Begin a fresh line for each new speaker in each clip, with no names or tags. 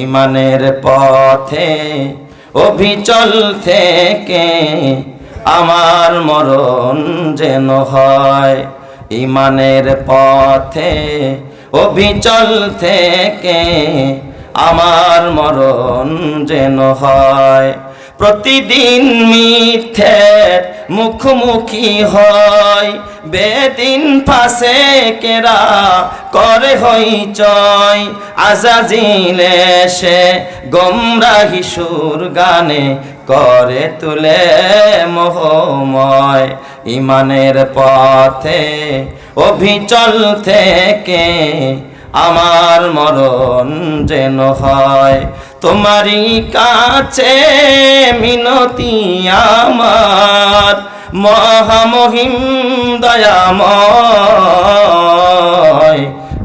ইমানের পথে, অভিচল থেকে আমার মরণ যেন হয়। ইমানের পথে, অভিচল থেকে আমার মরণ যেন হয়। প্রতিদিন মিথ্যের মুখোমুখি হয়। বেদিন পাশে কেরা করে হইচয় আজাজিলে সে গোমরাহি সুর গানে করে তুলে মোহময়। ইমানের পথে, অভিচল থেকে আমার মরণ যেন হয়। তোমারই কাছে মিনতি আমার। মহামহিম দয়াময়,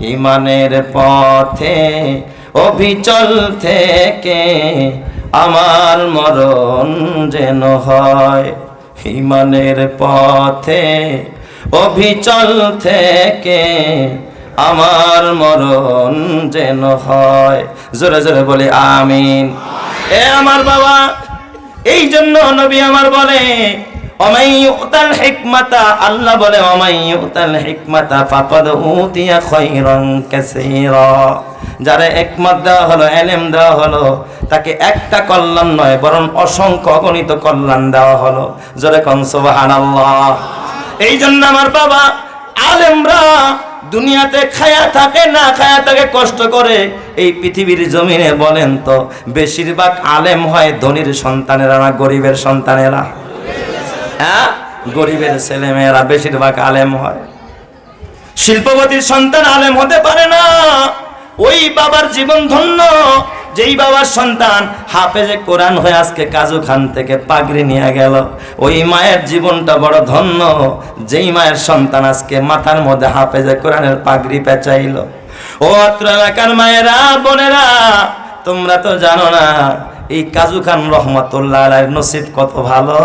ইমানের পথে অভিচল থেকে আমার মরণ যেন হয়। ইমানের পথে অভিচল থেকে আমার মরণ যেন হয়। জোরে জোরে বলে আমিন। এ আমার বাবা এই জন্য নবী আমার বলে আল্লাহ বলে যারা একমত দেওয়া হলো, এলেম দেওয়া হলো, তাকে একটা কল্যাণ নয়, বরং অসংখ্য অগণিত কল্যাণ দেওয়া হলো। জোরে কন, সুবহানাল্লাহ। এই জন্য আমার বাবা, আলেমরা দুনিয়াতে খায়া থাকে, না খায়া থাকে, কষ্ট করে এই পৃথিবীর জমিনে বলেন তো, বেশিরভাগ আলেম হয় ধনীর সন্তানেরা না গরিবের সন্তানেরা? হ্যাঁ? গরিবের ছেলে মেয়েরা বেশিরভাগ আলেম হয়। শিল্পপতির সন্তান আলেম হতে পারে না। ওই বাবার জীবন ধন্য। যেই বাবার সন্তান হাফেজে কোরআন হয়ে আজকে কাজু খান থেকে পাগড়ি নিয়ে গেল, ওই মায়ের জীবনটা বড় ধন্য। যেই মায়ের সন্তান আজকে মাথার মধ্যে হাফেজে কোরআনের পাগড়ি পেঁচাইল। ও অত্র এলাকার মায়েরা, বোনেরা, তোমরা তো জানো না, এই কাজু খান রহমতুল্লাহ নসিব কত ভালো।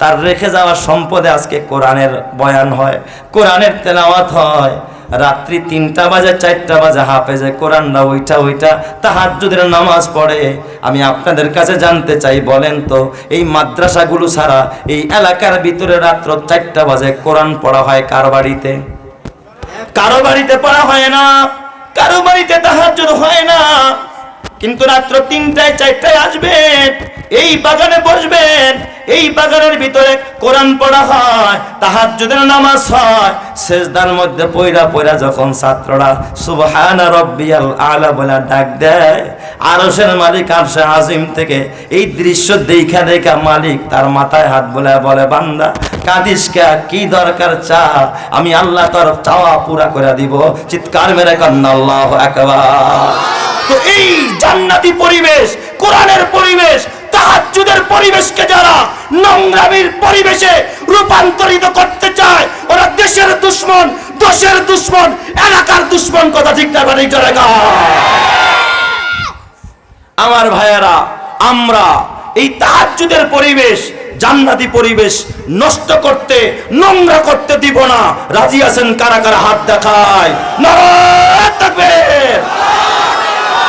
তার রেখে যাওয়া সম্পদে আজকে কোরআনের বয়ান হয়, কোরআনের তেলাওয়াত হয়। রাত্রি তিনটা বাজে, চারটা বাজে হাফেজে কোরআনরা ওইটা ওইটা তাহাজ্জুদের নামাজ পড়ে। আমি আপনাদের কাছে জানতে চাই, বলেন তো, এই মাদ্রাসাগুলো ছাড়া এই এলাকার ভিতরে রাত্র চারটা বাজে কোরআন পড়া হয় কার বাড়িতে? কারও বাড়িতে পড়া হয় না, কারও বাড়িতে তাহাজ্জুদ হয় না। কিন্তু রাত্র তিনটায়, চারটায় আসবেন, এই বাগানে বসবেন, এই বাগানের ভিতরে কোরআন পড়া হয়, তাহাজ্জুদের নামাজ হয়, সেজদার মধ্যে পয়রা পয়রা যখন ছাত্ররা সুবহানা রব্বিয়াল আলা বলে ডাক দেয়, আরশের মালিক আরশে আজিম থেকে এই দৃশ্য দেখা দেখা মালিক তার মাথায় হাত বলে বলে, বান্দা, কাদিস কে? কি দরকার চা? আমি আল্লাহ তোর চাওয়া পুরা করে দিব। চিৎকার মেরে কান্না, আল্লাহ একবার তো এই জান্নাতি পরিবেশ, কোরআনের পরিবেশ, তাহাজ্জুদের পরিবেশকে যারা নোংরামির পরিবেশে রূপান্তরিত করতে চায়, ওরা দেশের দুশ্মন দোষের দুশ্মন, এলাকার দুশ্মন, কথা ঠিক না ঠিক না আমার ভাইয়ারা, আমরা এই তাহাজ্জুদের পরিবেশ, জান্নাতি পরিবেশ নষ্ট করতে, নোংরা করতে দিব না। রাজি আছেন কারা কারা? হাত দেখায়। নারায়ণ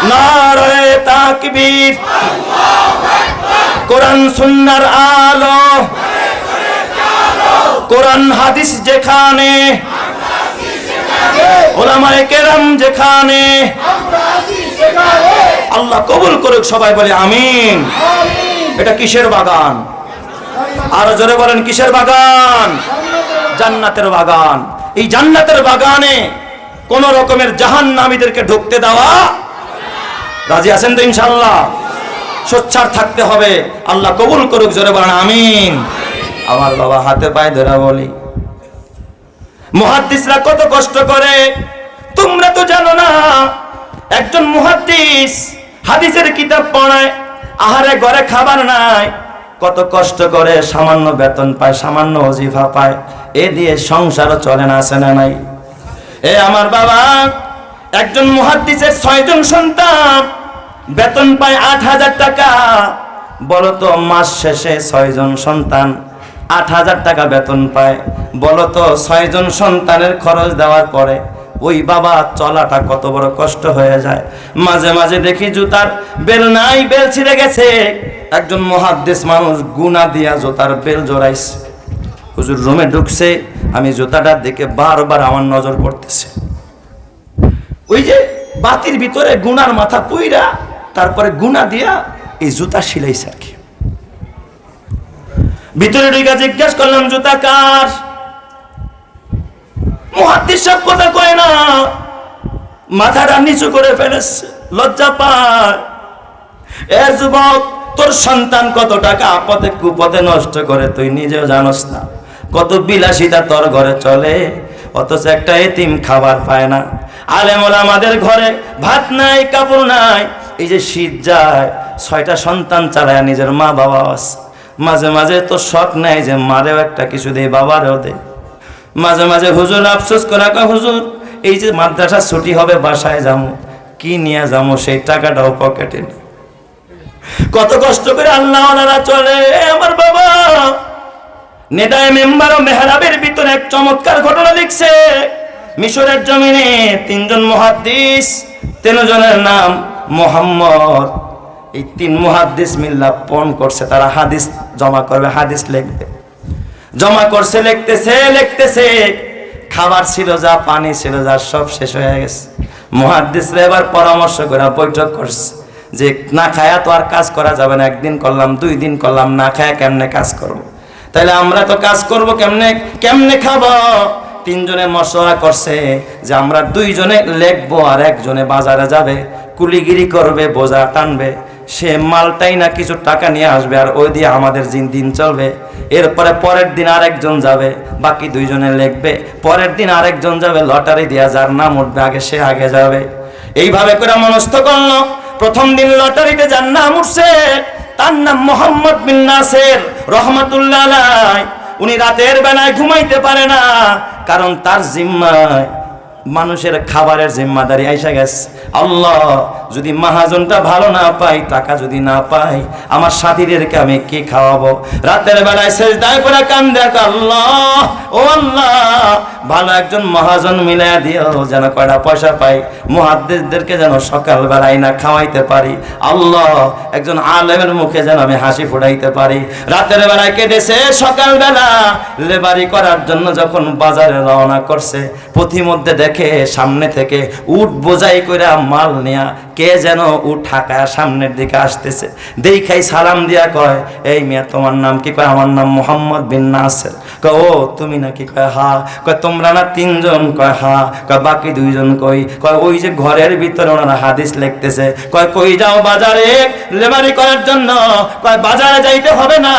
নারায় তাকবীর। কোরআন সুন্নার আলো। কোরআন হাদিস যেখানে। ওলামায়ে কেরাম যেখানে। আল্লাহ কবুল করুক, সবাই বলে আমিন। এটা কিসের বাগান? আরও জোরে বলেন, কিসের বাগান? জান্নাতের বাগান। এই জান্নাতের বাগানে কোন রকমের জাহান নামীদেরকে ঢুকতে দেওয়া রাজি আছেন তো ইনশাল্লাহ সোচ্চার থাকতে হবে। আল্লাহ কবুল করুক, জোরে বলেন, আমিন। আমার বাবা হাতে পায়ে ধরে বলি। মুহাদ্দিসরা কত কষ্ট করে। তোমরা তো জানো না, একজন মুহাদ্দিস হাদিসের কিতাব পড়ায়, আহারে ঘরে খাবার নাই। কত কষ্ট করে সামান্য বেতন পায়, সামান্য অজিফা পায়। এ দিয়ে সংসারও চলে না আসে না নাই? এ আমার বাবা, একজন মহাদ্দিসের ছয়জন সন্তান। বেতন পায় আট হাজার টাকা। বলতো, মাস শেষে ছয়জন সন্তান, আট হাজার টাকা বেতন পায়। বলতো, ছয়জন সন্তানের খরচ দেওয়ার পরে ওই বাবা চলাটা কত বড় কষ্ট হয়ে যায়। মাঝে মাঝে দেখি জুতার বেল নাই, বেল ছিঁড়ে গেছে। একজন মহাদ্দেশ মানুষ গুনা দিয়া জুতার বেল জোড়াইছে। হুজুর রুমে ঢুকছে, আমি জুতাটার দিকে বারবার আমার নজর পড়তেছে। ওই যে বাতির ভিতরে গুনার মাথা পুইরা তারপরে গুনা দিয়া এই জুতা সিলাইছে আর কি। ভিতরে ঢুকে জিজ্ঞাসা করলাম, জুতা কার? মহাদ্দিস সব কথা কয় না। মাথাটা নিচু করে ফেলেছে, লজ্জা পায়। এ যুবক, তোর সন্তান কত টাকা আপদে কুপদে নষ্ট করে, তুই নিজেও জানোস না। কত বিলাসিতা তোর ঘরে চলে, অথচ একটা এতিম খাবার পায় না। আলেমল আমাদের ঘরে ভাত নাই, কাপড় নাই এই যে শীত যায়, ছয়টা সন্তান চালায় নিজের মা বাবা আছে মাঝে মাঝে তো শখ নেই যে মারেও একটা কিছু দেয় বাবারেও দেয় মাঝে মাঝে হুজুর, আফসোস করে হুজুর, এই যে মাদ্রাসা ছুটি হবে, বাসায় যাব কি নিয়ে যাব সেই টাকাটাও পকেটে কত কষ্ট করে আল্লাহ চলে। আমার বাবা নেতায় মেম্বার ও মেহরাবের ভিতরে এক চমৎকার ঘটনা লিখছে। মিশরের জমিনে তিনজন মহাদ্দিস, তিনজনের নাম মোহাম্মদ। এই তিন মহাদ্দিস মিল্লা পণ করছে, তারা হাদিস জমা করবে, হাদিস লিখবে। জমা করছে, লিখতেছে লিখতেছে। খাবার ছিল যা, পানি ছিল যা, সব শেষ হয়ে গেছে। মহাদ্দিসরা এবার পরামর্শ করে বৈঠক করছে যে, না খায়া তো আর কাজ করা যাবে না, একদিন করলাম, দুই দিন করলাম, না খায়া কেমনে কাজ করব। তাহলে আমরা তো কাজ করব কেমনে কেমনে খাব? তিনজনে মশলা করছে যে আমরা দুইজনে লেখবো আর একজনে বাজারে যাবে, কুলিগিরি করবে, বোঝা টানবে। সে মালটাই না কিছু টাকা নিয়ে আসবে আর ওই দিয়ে আমাদের দিন চলবে। এরপরে পরের দিন আরেকজন যাবে, বাকি দুইজনে লিখবে। পরের দিন আরেকজন যাবে, লটারি দিয়া যার নাম উঠবে, আগে সে আগে যাবে। এইভাবে করে মনস্থ করল। প্রথম দিন লটারিতে যার নাম উঠছে, তার নাম মোহাম্মদ বিন নাসের রহমতুল্লাহ। উনি রাতের বেলায় ঘুমাইতে পারে না কারণ তার জিম্মায় মানুষের খাবারের জিম্মাদারি আইসা গেছে। আল্লাহ যদি মাহাজনটা ভালো না পাই টাকা যদি না পাই আমার সাথীদেরকে আমি কি খাওয়াবো? রাতের বেলায় শেষ দায় করে কান দেখ আল্লাহ, ও আল্লাহ, ভালো একজন মহাজন মিলাই দিও, যেন কয়টা পয়সা পাই। মহাদ্দেশদেরকে যেন সকাল বেলায় না খাওয়াইতে পারি। আল্লাহ, একজন আলেমের মুখে যেন আমি হাসি ফুটাইতে পারি। রাতের বেলায় কেটেছে সকালবেলা লেবারি করার জন্য যখন বাজারে রওনা করছে পথিমধ্যে দেখে সামনে থেকে উট বোঝাই কইরা মাল নেয়া। কে যেন উট ঠাকায় সামনের দিকে আসতেছে। দেখাই সালাম দিয়া কয়, এই মিয়া, তোমার নাম কি? কয়, আমার নাম মোহাম্মদ বিন নাসের। কয়, ও, তুমি নাকি? কয়, হা। কয়, তোমরা না তিনজন? কয়, হা। কয়, বাকি দুইজন কই? কয়, ওই যে ঘরের ভিতরে ওনারা হাদিস লিখতেছে। কয়, কই যাও বাজারে লেবারি করার জন্য? কয়, বাজারে যাইতে হবে না।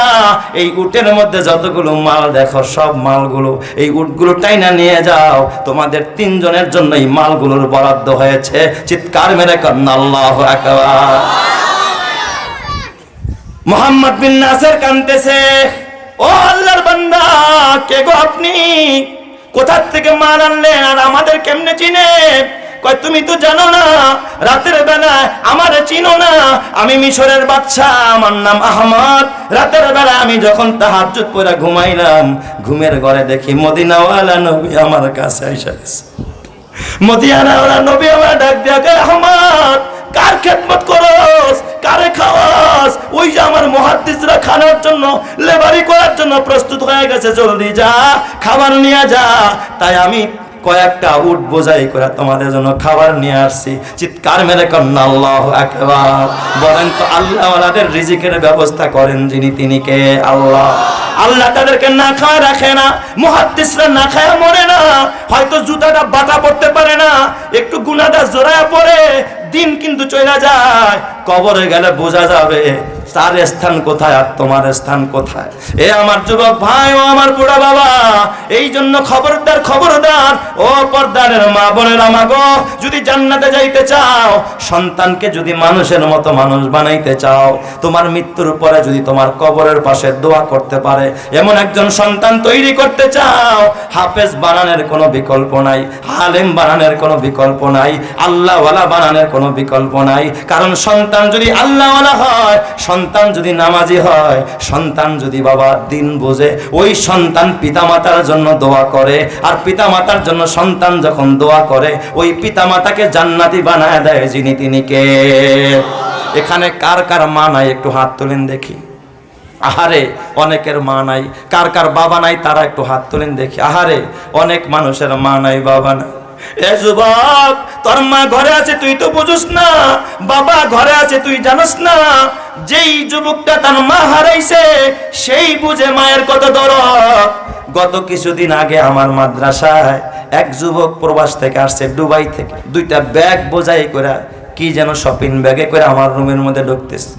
এই উটের মধ্যে যতগুলো মাল দেখো, সব মালগুলো, এই উটগুলো টাইনা নিয়ে যাও। তোমাদের তিনজনের জন্য এই মালগুলোর বরাদ্দ হয়েছে। চিৎকার মেরে আকবার। মোহাম্মদ বিন নাসের কানতেছে, ও আল্লাহর বান্দা, কে গো আপনি? কোথার থেকে মাল আনলেন আর আমাদের কেমনে চিনে? তুমি তো জানো না, রাতের বেলা আমার চিনো না। আমি মিশরের বাচ্চা আমার নাম আহমদ। রাতের বেলা আমি যখন তাহার তাহাজ্জুদ পরে ঘুমাইলাম, ঘুমের ঘরে দেখি মদিনাওয়ালা নবী আমার কাছে এসে মদিয়ানা ওরা নবী আমার ডাক দিয়া আহমদ কার খেদমত করস, কারে খাওয়াস? ওই যে আমার মহাদ্দিসরা খানার জন্য, লেবারি করার জন্য প্রস্তুত হয়ে গেছে, জলদি যা, খাবার নিয়ে যা। তাই আমি কয়েকটা উট বোঝাই করে তোমাদের জন্য খাবার নিয়ে আসছি। চিৎকার মেরে আল্লাহ একবার বলেন তো আল্লাহ ওনাদের রিজিকের ব্যবস্থা করেন যিনি তিনি কে? আল্লাহ। আল্লাহ তাদেরকে না খাওয়া রাখে না, মুহাদ্দিসরা না খায়া মরে না। হয়তো জুতাটা বাটা পড়তে পারে না, একটু গুনাটা জোড়ায় পড়ে, দিন কিন্তু চলে যায়। কবরে গেলে বোঝা যাবে, তার স্থান কোথায় আর তোমার স্থান কোথায়? এ আমার যুবক ভাই, ও আমার বুড়া বাবা, এই জন্য খবরদার খবরদার, ও পর্দারের মা বোনের আমাগো, যদি জান্নাতে যাইতে চাও, সন্তানকে যদি মানুষের মতো মানুষ বানাইতে চাও, তোমার মৃত্যুর পরে যদি তোমার কবরের পাশে দোয়া করতে পারে, এমন একজন সন্তান তৈরি করতে চাও, হাফেজ বানানোর কোনো বিকল্প নাই হালেম বানানোর কোনো বিকল্প নাই, আল্লাহওয়ালা বানানোর কোনো বিকল্প নাই, কারণ সন্তান যদি আল্লাহওয়ালা হয়, সন্তান যদি নামাজি হয়, সন্তান যদি বাবা দিন বোঝে, ওই সন্তান পিতামাতার জন্য দোয়া করে। আর পিতামাতার জন্য সন্তান যখন দোয়া করে, ওই পিতামাতাকে জান্নাতি বানায় দেয় যিনি তিনি কে? এখানে কার কার মা নাই একটু হাত তুলেন দেখি। আহারে, অনেকের মা নাই। কার কার বাবা নাই তারা একটু হাত তুলেন দেখি। আহারে, অনেক মানুষের মা নাই, বাবা নাই। এ তোর মা ঘরে আছে, তুই তো বুঝুস না। বাবা ঘরে আছে, তুই না। যেই যুবকটা তার মা হারাইছে, সেই বুঝে মায়ের কত গত কিছুদিন আগে আমার মাদ্রাসায় এক যুবক প্রবাস থেকে আসছে, দুবাই থেকে। দুইটা ব্যাগ বোঝাই করে কি যেন শপিং ব্যাগে করে আমার রুমের মধ্যে ঢুকতেছে।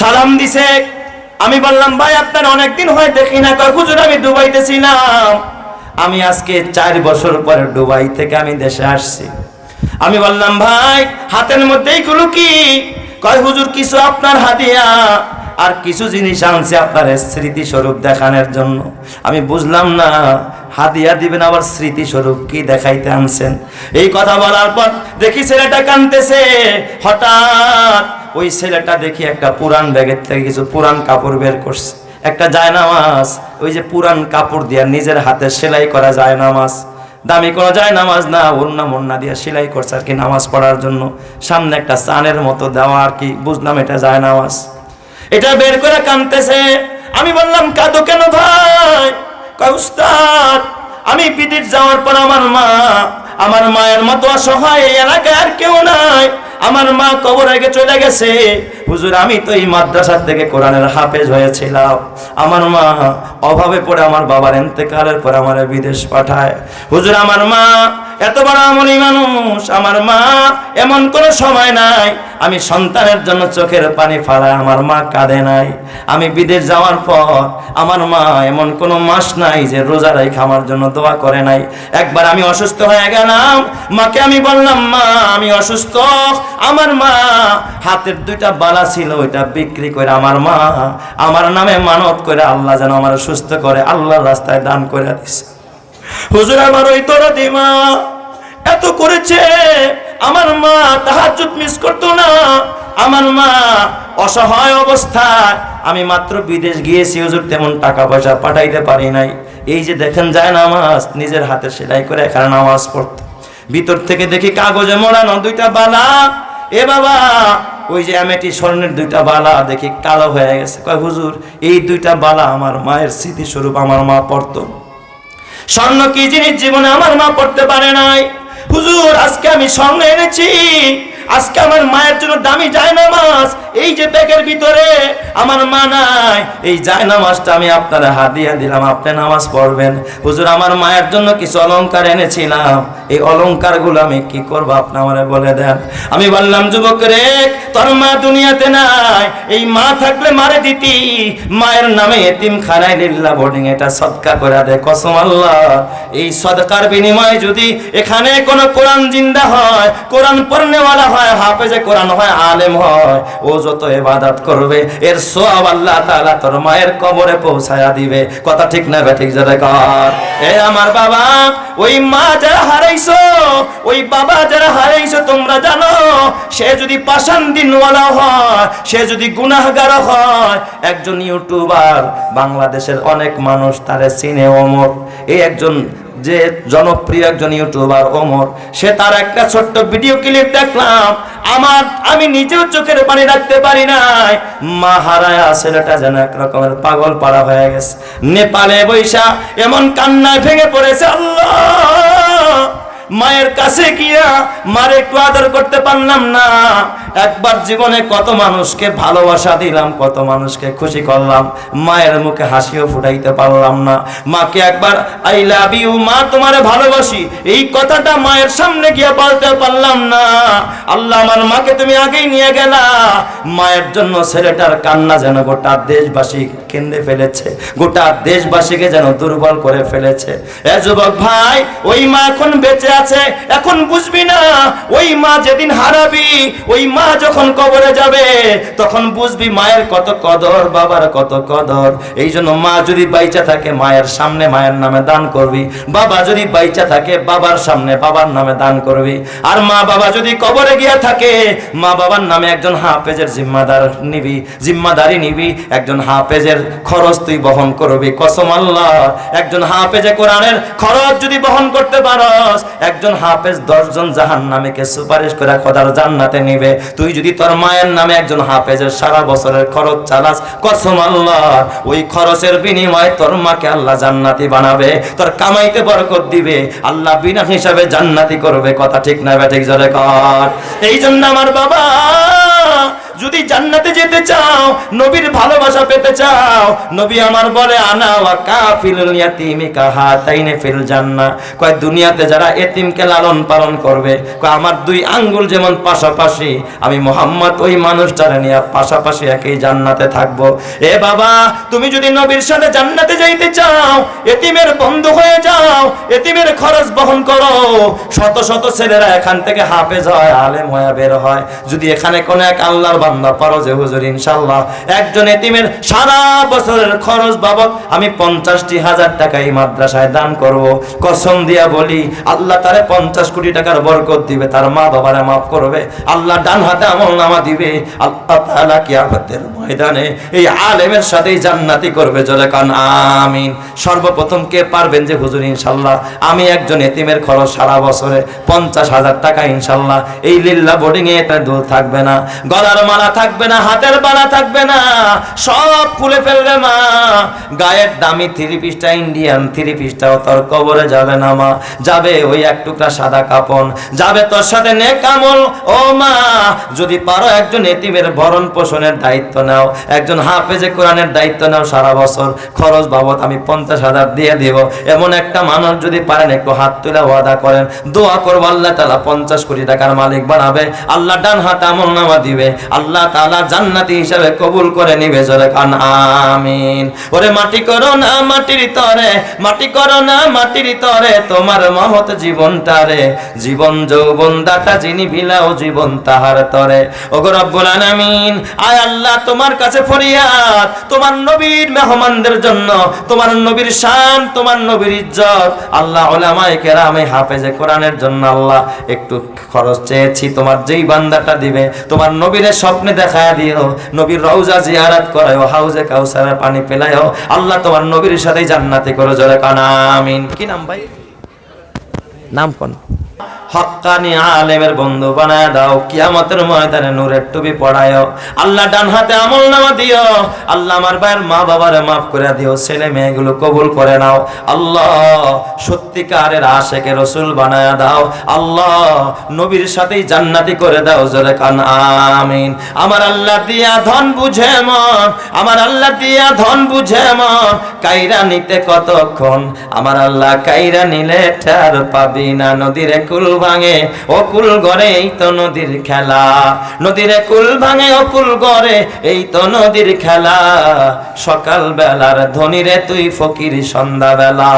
সালাম দিছে। আমি বললাম, ভাই, আপনার অনেকদিন হয় দেখি না। হুজুর, আমি দুবাইতে ছিলাম। আমি আজকে চার বছর পরে দুবাই থেকে আমি দেশে আসছি। আমি বললাম, ভাই, হাতের মধ্যে এইগুলো কি? কয়, হুজুর, কিছু আপনার হাতিয়া আর কিছু জিনিস আনছে আপনার স্মৃতি স্বরূপ দেখানোর জন্য। আমি বুঝলাম না হাদিয়া দিবেন আবার স্মৃতি স্বরূপ কি দেখাইতে আনছেন? এই কথা বলার পর দেখি ছেলেটা কানতেছে। হঠাৎ ওই ছেলেটা দেখি একটা পুরান ব্যাগের থেকে কিছু পুরান কাপড় বের করছে। একটা জায়নামাজ ওই যে পুরান কাপড় দিয়া নিজের হাতে সেলাই করা জায়নামাজ দামি কোনো যায় নামাজ না ওন্না মন্না দিয়া সেলাই করছে আর কি নামাজ পড়ার জন্য। সামনে একটা চানের মতো দেওয়া আর কি, বুঝলাম এটা যায় নামাজ। এটা বের করে কানতেছে। আমি বললাম, কাঁদো কেন ভাই? কয়, উস্তাদ, আমি বিদেশ যাওয়ার পর আমার মা, আমার মায়ের মতো অসহায় এলাকায় আর কেউ নাই। আমার মা কবর আগে চলে গেছে। হুজুর, আমি তো এই মাদ্রাসার থেকে কোরআনের হাফেজ হয়েছিলাম। আমার মা অভাবে পড়ে আমার বাবার এতেকালের পর আমার বিদেশ পাঠায়। হুজুর, আমার মা এত বড় আমলি মানুষ, আমার মা এমন কোনো সময় নাই। আমি সন্তানের জন্য চোখের পানি ফালায়, আমার মা কাঁদে নাই। আমি বিদেশ যাওয়ার পর আমার মা এমন কোনো মাস নাই যে রোজা রেখে আমার জন্য দোয়া করে নাই। একবার আমি অসুস্থ হয়ে গেলাম, মাকে আমি বললাম, মা, আমি অসুস্থ। আমার মা হাতের দুইটা বালা ছিল, ওইটা বিক্রি করে আমার মা, আমার নামে মানত করে আল্লাহ যেন আমার সুস্থ করে, আল্লাহর রাস্তায় দান করে দিছে। হুজুর, আমার ওই দরদি মা এত করেছে। আমার মা তাহাজ্জুদ মিস করতো না। আমার মা অসহায় অবস্থায়। আমি মাত্র বিদেশ গিয়েছি, হুজুর, তেমন টাকা পয়সা পাঠাইতে পারি নাই। এই যে দেখেন, যায় নামাজ, নিজের হাতে সেলাই করে এখানে নামাজ পড়তো। ভিতর থেকে দেখি কাগজে মোড়ানো দুইটা বালা। এ বাবা, ওই যে আমেটি স্বর্ণের দুইটা বালা, দেখি কালো হয়ে গেছে। কয়, হুজুর, এই দুইটা বালা আমার মায়ের স্মৃতিস্বরূপ আমার মা পড়তো। স্বর্ণ কি জিনিস জীবনে আমার মা পড়তে পারে নাই? হুজুর, আজকে আমি স্বর্ণ এনেছি। আজকে আমার মায়ের জন্য দামি যায় নামাজ এই যে ব্যাগের ভিতরে আমার মা নাই, এই যায় নামাজটা আমি আপনারা হাদিয়া দিলাম, আপনি নামাজ পড়বেন। হুজুর, আমার মায়ের জন্য কিছু অলংকার এনেছিলাম। এই অলংকারগুলো আমি কি করব, আপনি আমারে বলে দেন। আমি বললাম, যুবক রে, তোর মা দুনিয়াতে নাই, এই মা থাকলে মারে দিতি। মায়ের নামে এতিম খানাই লিল্লা বোর্ডিং, এটা সদকা করে দে, কসম আল্লাহ। এই সদকার বিনিময়ে যদি এখানে কোনো কোরআন জিন্দা হয়, কোরআন পড়নেওয়ালা হয়, হাফেজে কোরআন হয়, আলেম হয়, ও যত ইবাদত করবে, এর সওয়াব আল্লাহ তাআলা তোর মায়ের কবরে পৌঁছায়া দিবে। কথা ঠিক না ঠিক যারা কর। এ আমার বাবা, ওই মা যারা হারাইছো, ওই বাবা যারা হারাইছো, তোমরা জানো, সে যদি পাষাণ দিনওয়ালা হয়, সে যদি গুনাহগার হয়, একজন ইউটিউবার, বাংলাদেশের অনেক মানুষ তারে চিনে অমর এই একজন যে জনপ্রিয় একজন ইউটিউবার ওমর, সে তার একটা ছোট্ট ভিডিও ক্লিপ দেখলাম। আমার, আমি নিজেও চোখের পানি রাখতে পারি নাই। মা হারায়া ছেলেটা যেন এক রকমের পাগল পাড়া হয়ে গেছে। নেপালে বৈশা এমন কান্নায় ভেঙে পড়েছে, আল্লাহ! মায়ের কাছে গিয়া মার একটু আদর করতে পারলাম না। একবার জীবনে কত মানুষকে ভালোবাসা দিলাম, কত মানুষকে খুশি করলাম। মায়ের মুখে হাসিও ফুটাইতে পারলাম না। মাকে একবার, আই লাভ ইউ, মা, তোমারে ভালোবাসি। এই কথাটা মায়ের সামনে গিয়া বলতে পারলাম না। আল্লাহ আমার মাকে তুমি আগেই নিয়ে গেলা। মায়ের জন্য ছেলেটার কান্না যেন গোটা দেশবাসী কেন্দ্রে ফেলেছে, গোটা দেশবাসীকে যেন দুর্বল করে ফেলেছে। এ যুবক ভাই, ওই মা এখন বেঁচে আছে, এখন বুঝবি না, ওই মা যেদিন হারাবি, ওই মা যখন কবরে যাবে, তখন বুঝবি মায়ের কত কদর, বাবার কত কদর। এই জন্য মা যদি বাইচা থাকে, মায়ের সামনে মায়ের নামে দান করবি। বাবা যদি বাইচা থাকে, বাবার সামনে বাবার নামে দান করবি। আর মা বাবা যদি কবরে গিয়া থাকে, মা বাবার নামে একজন হাফেজের জিম্মাদার নিবি, জিম্মাদারি নিবি। একজন হাফেজের খরচ তুই বহন করবি। কসম আল্লাহ, একজন হাফেজে কোরআনের খরচ যদি বহন করতে পারস একজন হাফেজ দশজন জাহান নামেকে সুপারিশ করে খোদার জান্নাতে নিবে। তুই যদি তোর মায়ের নামে একজন হাফেজের সারা বছরের খরচ চালাস, কসম আল্লাহ, ওই খরচের বিনিময়ে তোর মাকে আল্লাহ জান্নাতি বানাবে, তোর কামাইতে বরকত দিবে, আল্লাহ বিনা হিসাবে জান্নাতি করবে। কথা ঠিক না ব্যাটিক জলে কর। এই জন্য আমার বাবা যদি জান্নাতে যেতে চাও, নবীর ভালোবাসা পেতে চাও, নবী আমার বলে, আনা ওয়া কাফিল ইয়াতিমি কাহাতাইনে ফিল জান্নাহ। কয়, দুনিয়াতে যারা এতিমকে লালন পালন করবে, কয়, আমার দুই আঙ্গুল যেমন পাশাপাশি, আমি মোহাম্মদ ওই মানুষটারে নিয়ে পাশাপাশি একই জান্নাতে থাকব। এ বাবা, তুমি যদি নবীর সাথে জান্নাতে যাইতে চাও, এতিমের বন্ধু হয়ে যাও, এতিমের খরচ বহন করো। শত শত ছেলেরা এখান থেকে হাফেজ হয়, আলেম হয়ে বের হয়। যদি এখানে কোনো এক আল্লাহর বান্দা হুজুর ইনশাল্লাহ একজন এতিমের সারা বছরের খরচ বাবদ আমি পঞ্চাশটি হাজার টাকা এই মাদ্রাসায় দান করব। কসম দিয়া বলি, আল্লাহ তারে পঞ্চাশ কোটি টাকার বরকত দিবে, তার মা মাফ করবে। আল্লাহ ডান হাতে আমল নামা দিবে। আল্লাহ তাআলা কিয়ামতের ময়দানে এই আলেমের সাথেই জান্নাতি করবে আমিন। সর্বপ্রথম কে পারবেন যে হুজুর ইনশাল্লাহ আমি একজন এতিমের খরচ সারা বছরে পঞ্চাশ হাজার টাকা ইনশাল্লাহ এই লিল্লা বোর্ডিং এ এটা দুল থাকবে না। গলার মালা থাকবে না, হাতের বালা থাকবে না। সব খুলে ফেলবে মা। গায়ের দামি থ্রি পিসটা ইন্ডিয়ান, থ্রি পিসটাও তোর কবরে যাবে না মা। যাবে ওই এক টুকরা সাদা কাপন, যাবে তোর সাথে নেকামল ও মা, যদি পারো একজন এতিমের ভরণ পোষণের দায়িত্ব নাও, একজন হাফেজে কোরআনের দায়িত্ব নাও সারা বছর। খরচ বাবদ আমি পঞ্চাশ হাজার দিয়ে দিব। এমন একটা মানুষ যদি পারেন, একটু হাত তুলে ওয়াদা করেন। দোয়া করব, আল্লাহ তালা পঞ্চাশ কোটি টাকার মালিক বানাবে। আল্লাহ ডান হাত আমল নামা দিবে। আল্লাহ তালা জান্নাতি হিসাবে কবুল করে নিবে জোরে কান, আমিন। ওরে মাটি করো না মাটির তরে, মাটি করো না মাটির তরে তোমার মহৎ জীবনটারে। জীবন যৌবন দাতা যিনি বিলাও জীবন তাহার তরে। ওগো রব্বুল আলামিন, আয় আল্লাহ তোমার কাছে ফরিয়াদ, তোমার নবীর মেহমানদের জন্য, তোমার নবীর শান, তোমার নবীর ইজ্জত। আল্লাহ ওলামায়ে কেরামে হাফেজে কোরআনের জন্য আল্লাহ একটু খরচ চেয়েছি, তোমার যেই বান্দাটা দিবে, তোমার নবীরে স্বপ্নে দেখা দিও। নবীর রওজা জিয়ারাত করায়ও হাউজে কাউসারের পানি পেলায়ও আল্লাহ তোমার নবীর সাথে জান্নাতে করো, জোরে কানা, আমিন। কি নাম ভাই? নাম কোন? হক্কানি আলেমের বন্ধু বানায় দাও, কিয়ামতের ময়দানে নূরের টুপি পড়ায়ও। আল্লাহ ডান হাতে আমল নামা দিও। আল্লাহ আমার ভাইয়ের মা মাফ করে দিও, ছেলে মেয়েগুলো কবুল করে নাও। আল্লাহ সত্যিকারের আশেকে রসুল বানায় দাও। আল্লাহ নবীর সাথেই জান্নাতি করে দাও, জোরে কান, আমিন। আমার আল্লাহ দিয়া ধন বুঝে মন, আমার আল্লাহ দিয়া ধন বুঝে মন। কাইরা নিতে কতক্ষণ? আমার আল্লাহ কাইরা নিলে ঠার পাবি না, নদীর কুল ভাঙে অকুল কুল গড়ে, এই তো নদীর খেলা। নদীর কুল ভাঙে অকুল কুল গড়ে, এই তো নদীর খেলা। সকাল বেলার ধনীরে তুই ফকির সন্ধ্যা বেলা